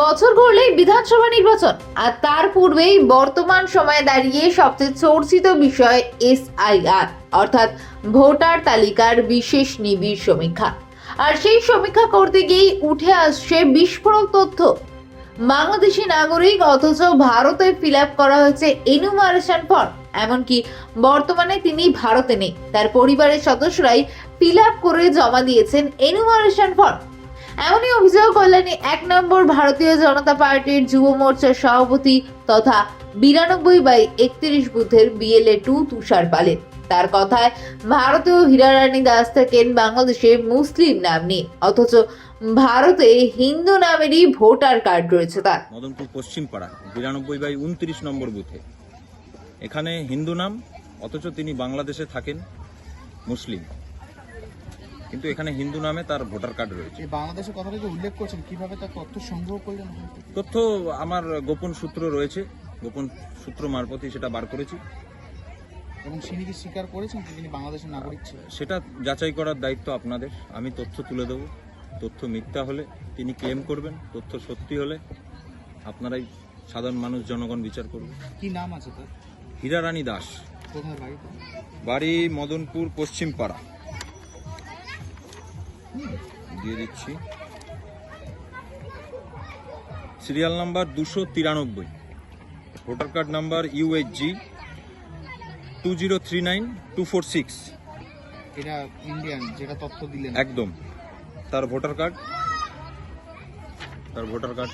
বছর ঘুরলেই বিধানসভা নির্বাচন, আর তার পূর্বেই বর্তমান সময়ে দাঁড়িয়ে সবচেয়ে চর্চিত বিষয় এসআইআর, অর্থাৎ ভোটার তালিকার বিশেষ নিবিড় সমীক্ষা। আর সেই সমীক্ষা করতে গিয়েই উঠে আসছে বিস্ফোরক তথ্য। বাংলাদেশি নাগরিক অথচ ভারতে ফিল করা হয়েছে এনুমারেশন ফর্ম, এমনকি বর্তমানে তিনি ভারতে নেই। তার পরিবারের সদস্যরাই ফিল করে জমা দিয়েছেন এনুমারেশন ফর্ম। এমনই অভিযোগ কল্যাণী এক নম্বর ভারতীয় জনতা পার্টির যুব মোর্চার সভাপতি তথা বিরানব্বই বাই একত্রিশ বুথের বিএলএ টু তুষার পালের তার কথায়, ভারতীয় হীরারানী দাস থাকেন বাংলাদেশে মুসলিম নাম নিয়ে, অথচ ভারতে হিন্দু নামেরই ভোটার কার্ড রয়েছে তার। মদনপুর পশ্চিম পাড়া, বিরানব্বই বাই উনত্রিশ নম্বর বুথে। এখানে হিন্দু নাম, অথচ তিনি বাংলাদেশে থাকেন, মুসলিম। কিন্তু এখানে হিন্দু নামে তার ভোটার কার্ড রয়েছে। বাংলাদেশের কথাটা যে উল্লেখ করছেন কীভাবে তার তথ্য সংগ্রহ করলেন? তথ্য আমার গোপন সূত্র রয়েছে। গোপন সূত্র মারফতই সেটা বার করেছি। এবং তিনি কি স্বীকার করেছেন যে তিনি বাংলাদেশের নাগরিক ছিলেন? সেটা যাচাই করার দায়িত্ব আপনাদের। আমি তথ্য তুলে দেবো। তথ্য মিথ্যা হলে তিনি ক্লেম করবেন। তথ্য সত্যি হলে আপনারাই সাধারণ মানুষ জনগণ বিচার করবে কি নাম আছে তার? হীরারানী দাস। কোথায় বাড়ি? বাড়ি মদনপুর পশ্চিম পাড়া দিয়ে দিচ্ছি। সিরিয়াল নাম্বার দুশো তিরানব্বই। Voter card number UHG two zero three nine two four six. এটা ইন্ডিয়ান যেটা তথ্য দিলেন। একদম। তার ভোটার কার্ড তার voter card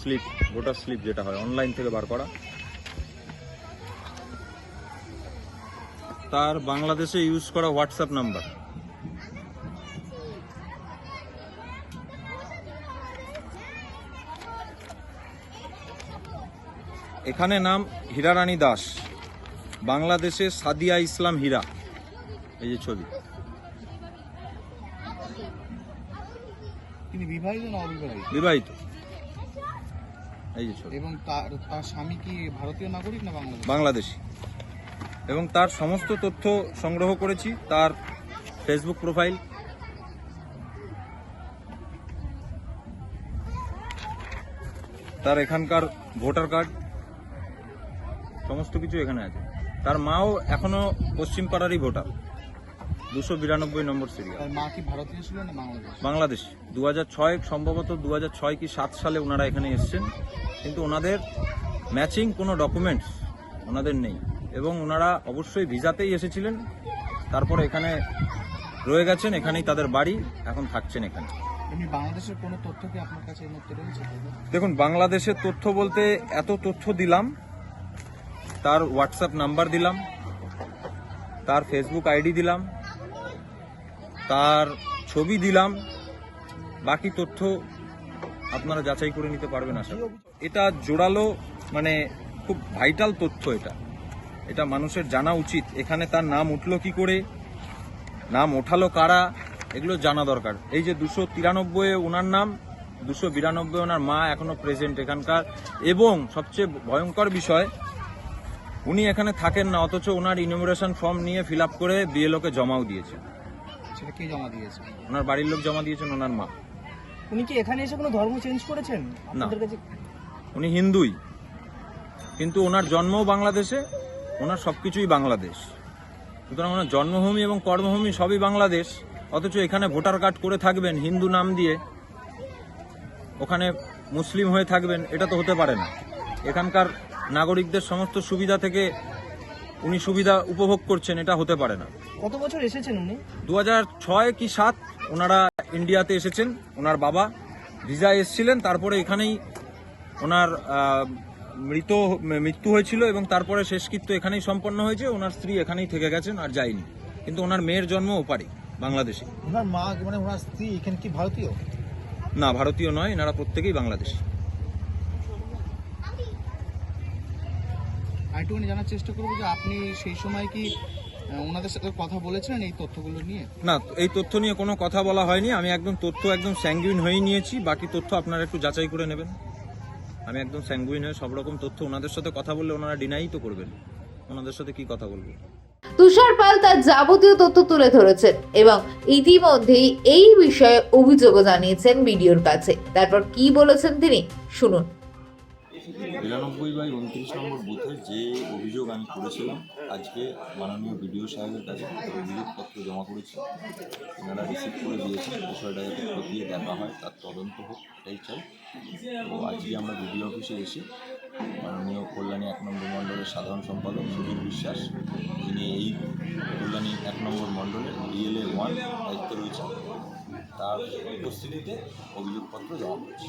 slip voter slip যেটা হয় অনলাইন থেকে বার করা। তার বাংলাদেশে ইউজ করা হোয়াটসঅ্যাপ নাম্বার। এখানে নাম হীরারানী দাস। বাংলাদেশে সাদিয়া ইসলাম হীরা। এই যে ছবি। তিনি বিবাহিত না অবিবাহিত? বিবাহিত। এই যে ছবি। এবং তার তার স্বামী কি ভারতীয় নাগরিক না বাংলাদেশ? বাংলাদেশি। এবং তার সমস্ত তথ্য সংগ্রহ করেছি তার ফেসবুক প্রোফাইল। তার এখানকার ভোটার কার্ড। সমস্ত কিছু এখানে আছে। তার মাও এখনও পশ্চিম পাড়ারই ভোটার। দুশো বিরানব্বই নম্বর সিরিয়াল। মা কি ভারতীয় ছিল না বাংলাদেশ? বাংলাদেশ। দু ছয় সম্ভবত দু হাজার ছয় কি সাত সালে ওনারা এখানে এসেছেন। কিন্তু ওনাদের ম্যাচিং কোনো ডকুমেন্টস ওনাদের নেই। এবং ওনারা অবশ্যই ভিসাতেই এসেছিলেন। তারপর এখানে রয়ে গেছেন এখানেই তাদের বাড়ি এখন থাকছেন এখানে। বাংলাদেশের কোনো তথ্য কি আপনার কাছে দেখুন বাংলাদেশের তথ্য বলতে এত তথ্য দিলাম তার হোয়াটসঅ্যাপ নাম্বার দিলাম, তার ফেসবুক আইডি দিলাম, তার ছবি দিলাম, বাকি তথ্য আপনারা যাচাই করে নিতে পারবেন আশা। এটা জোরালো মানে খুব ভাইটাল তথ্য এটা। এটা মানুষের জানা উচিত, এখানে তার নাম উঠল কি করে, নাম ওঠালো কারা, এগুলো জানা দরকার। এই যে দুশো তিরানব্বই ওনার নাম, দুশো বিরানব্বই ওনার মা এখনও প্রেজেন্ট এখানকার। এবং সবচেয়ে ভয়ঙ্কর বিষয় উনি এখানে থাকেন না অথচ ওনার ইনোমিনেশন ফর্ম নিয়ে ফিল আপ করে বিএলওকে জমাও দিয়েছে সেটা কে জমা দিয়েছে? ওনার বাড়ির লোক জমা দিয়েছেন ওনার মা। উনি কি এখানে এসে কোনো ধর্ম চেঞ্জ করেছেন? আপনাদের কাছে উনি হিন্দুই। কিন্তু ওনার জন্মও বাংলাদেশে ওনার সবকিছুই বাংলাদেশ। সুতরাং ওনার জন্মভূমি এবং কর্মভূমি সবই বাংলাদেশ। অথচ এখানে ভোটার কার্ড করে থাকবেন হিন্দু নাম দিয়ে। ওখানে মুসলিম হয়ে থাকবেন এটা তো হতে পারে না। এখানকার নাগরিকদের সমস্ত সুবিধা থেকে উনি সুবিধা উপভোগ করছেন এটা হতে পারে না। কত বছর এসেছেন উনি? দু ছয় কি সাত ওনারা ইন্ডিয়াতে এসেছেন ওনার বাবা ভিসা এসেছিলেন তারপরে এখানেই ওনার মৃত মৃত্যু হয়েছিল এবং তারপরে শেষকৃত্য এখানেই সম্পন্ন হয়েছে ওনার স্ত্রী এখানেই থেকে গেছেন আর যায়নি। কিন্তু ওনার মেয়ের জন্ম ওপারে বাংলাদেশে। ওনার মা মানে ওনার স্ত্রী এখানে কি ভারতীয়? না ভারতীয় নয় এনারা প্রত্যেকেই বাংলাদেশি। আরেকটুখানি জানার চেষ্টা করব যে আপনি সেই সময় কি ওনাদের সাথে কথা বলেছিলেন এই তথ্যগুলো নিয়ে? না এই তথ্য নিয়ে কোনো কথা বলা হয়নি। আমি একদম তথ্য একদম স্যাঙ্গুইন হয়ে নিয়েছি। বাকি তথ্য আপনারা একটু যাচাই করে নেবেন। আমি একদম স্যাঙ্গুইন হয়ে সব রকম তথ্য ওনাদের সাথে কথা বললে ওনারা ডিনাই তো করবেন। ওনাদের সাথে কি কথা বলব? তুষার পাল তার যাবতীয় তথ্য তুলে ধরেছেন এবং ইতিমধ্যেই এই বিষয়ে অভিযোগও জানিয়েছেন বিডিওর কাছে। তারপর কি বলেছেন তিনি? শুনুন। বিরানব্বই বাই উনত্রিশ নম্বর বুথে যে অভিযোগ আমি করেছিলাম, আজকে মাননীয় বিডিও সাহেবের কাছে অভিযোগপত্র জমা করেছি। ওনারা রিসিভ করে দিয়েছেন, বিষয়টা যাতে খতিয়ে দেখা হয়, তার তদন্ত হোক, এটাই চাই। তো আজকে আমরা বিডিও অফিসে এসে মাননীয় কল্যাণী এক নম্বর মণ্ডলের সাধারণ সম্পাদক সুধীর বিশ্বাস, যিনি এই কল্যাণী এক নম্বর মণ্ডলের ডিএলএ ওয়ান দায়িত্ব রয়েছে তার উপস্থিতিতে অভিযোগপত্র জমা করেছি।